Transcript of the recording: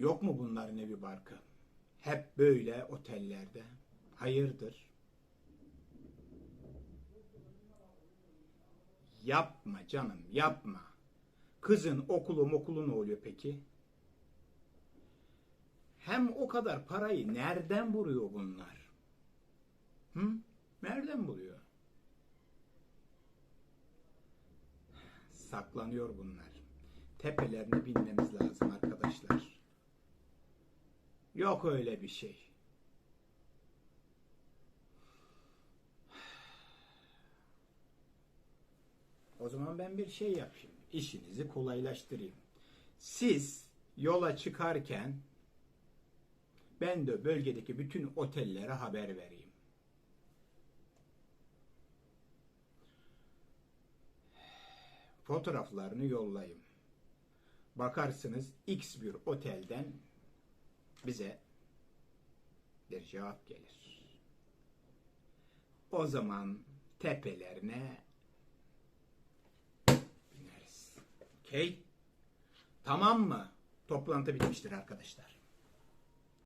Yok mu bunların evi barkı? Hep böyle otellerde. Hayırdır? Yapma canım, yapma. Kızın okulu okulu ne oluyor peki? Hem o kadar parayı nereden buluyor bunlar? Hı? Nereden buluyor? Saklanıyor bunlar. Tepelerine binmemiz lazım arkadaşlar. Yok öyle bir şey. O zaman ben bir şey yapayım. İşinizi kolaylaştırayım. Siz yola çıkarken ben de bölgedeki bütün otellere haber vereyim. Fotoğraflarını yollayayım. Bakarsınız X bir otelden bize bir cevap gelir. O zaman tepelerine bineriz. Okey? Tamam mı? Toplantı bitmiştir arkadaşlar.